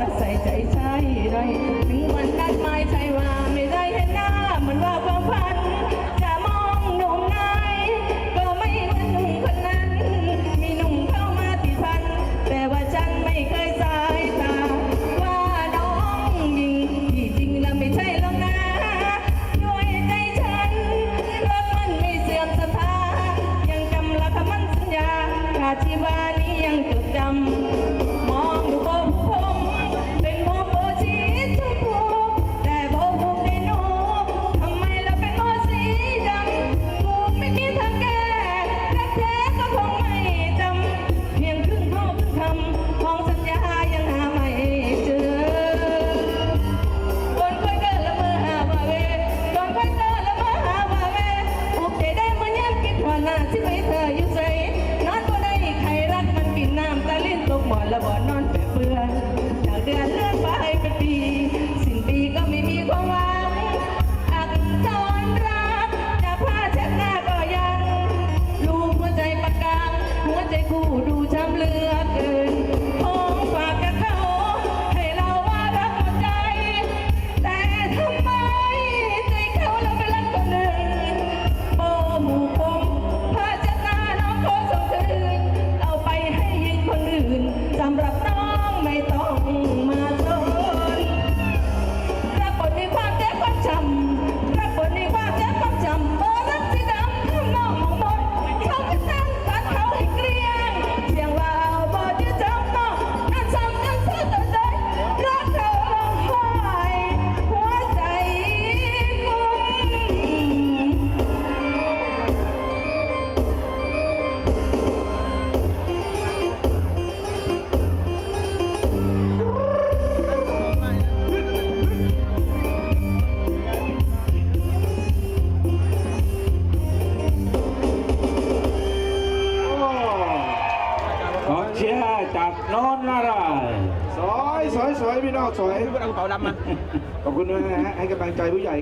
น่าใส่ใจใช่ได้ จากโนนนารายณ์สอยสอยสอยพี่น้องสอยพี่เอากระเป๋าดำมา ขอบคุณด้วยนะฮะให้กำลังใจผู้ใหญ่